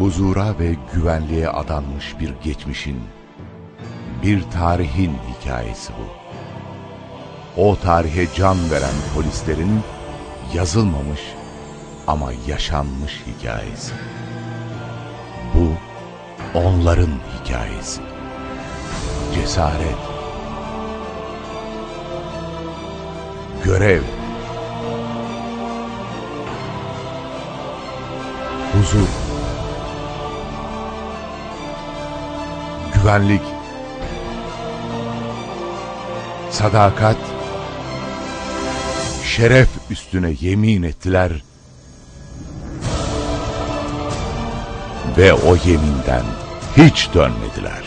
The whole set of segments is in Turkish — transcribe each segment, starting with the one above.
huzura ve güvenliğe adanmış bir geçmişin, bir tarihin hikayesi bu. O tarihe can veren polislerin yazılmamış ama yaşanmış hikayesi. Bu onların hikayesi. Cesaret, görev, huzur, güvenlik, sadakat, şeref üstüne yemin ettiler ve o yeminden hiç dönmediler.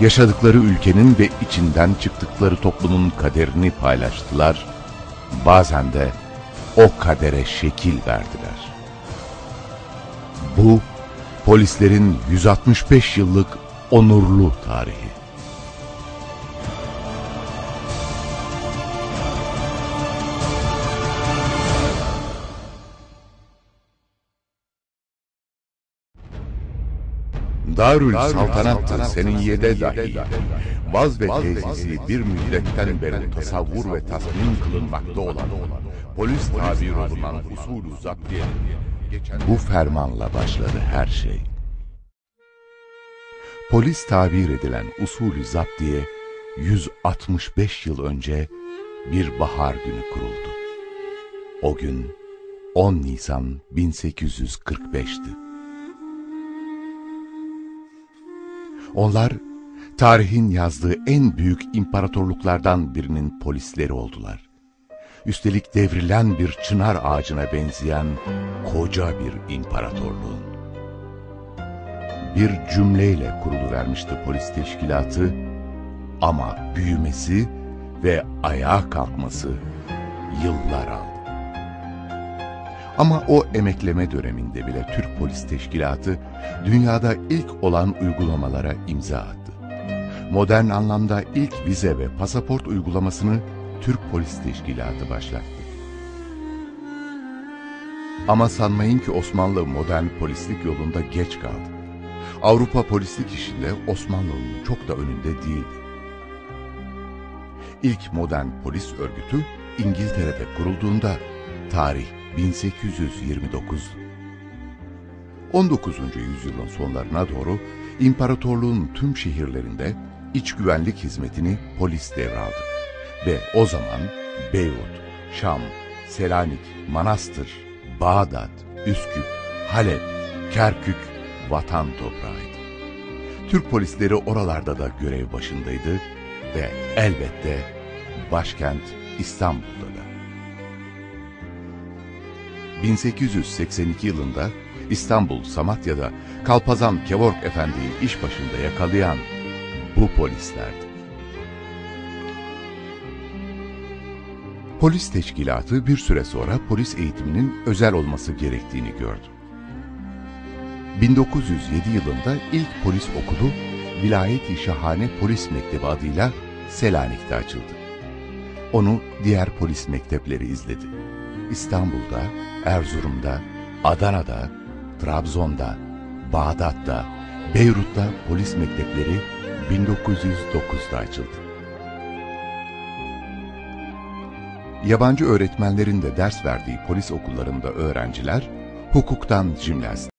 Yaşadıkları ülkenin ve içinden çıktıkları toplumun kaderini paylaştılar, bazen de o kadere şekil verdiler. Bu, polislerin 165 yıllık onurlu tarihi. Darül Saltanat'tır senin yede dahi. Vaz ve tezisi bir müddetten beri tasavvur ve tasmin kılınmakta olan, polis tabir olunan usulü zaptiyenin, bu fermanla başladı her şey. Polis tabir edilen usulü zaptiye, 165 yıl önce bir bahar günü kuruldu. O gün 10 Nisan 1845'ti. Onlar tarihin yazdığı en büyük imparatorluklardan birinin polisleri oldular. Üstelik devrilen bir çınar ağacına benzeyen koca bir imparatorluğun. Bir cümleyle kuruluvermişti polis teşkilatı ama büyümesi ve ayağa kalkması yıllar aldı. Ama o emekleme döneminde bile Türk Polis Teşkilatı dünyada ilk olan uygulamalara imza attı. Modern anlamda ilk vize ve pasaport uygulamasını Türk Polis Teşkilatı başlattı. Ama sanmayın ki Osmanlı modern polislik yolunda geç kaldı. Avrupa polislik işinde Osmanlı'nın çok da önünde değildi. İlk modern polis örgütü İngiltere'de kurulduğunda tarih 1829 19. yüzyılın sonlarına doğru imparatorluğun tüm şehirlerinde iç güvenlik hizmetini polis devraldı. Ve o zaman Beyrut, Şam, Selanik, Manastır, Bağdat, Üsküp, Halep, Kerkük vatan toprağıydı. Türk polisleri oralarda da görev başındaydı ve elbette başkent İstanbul'da da. 1882 yılında İstanbul Samatya'da Kalpazan Kevork Efendi'yi iş başında yakalayan bu polislerdi. Polis teşkilatı bir süre sonra polis eğitiminin özel olması gerektiğini gördü. 1907 yılında ilk polis okulu Vilayet-i Şahane Polis Mektebi adıyla Selanik'te açıldı. Onu diğer polis mektepleri izledi. İstanbul'da, Erzurum'da, Adana'da, Trabzon'da, Bağdat'ta, Beyrut'ta polis mektepleri 1909'da açıldı. Yabancı öğretmenlerin de ders verdiği polis okullarında öğrenciler hukuktan jimnastik,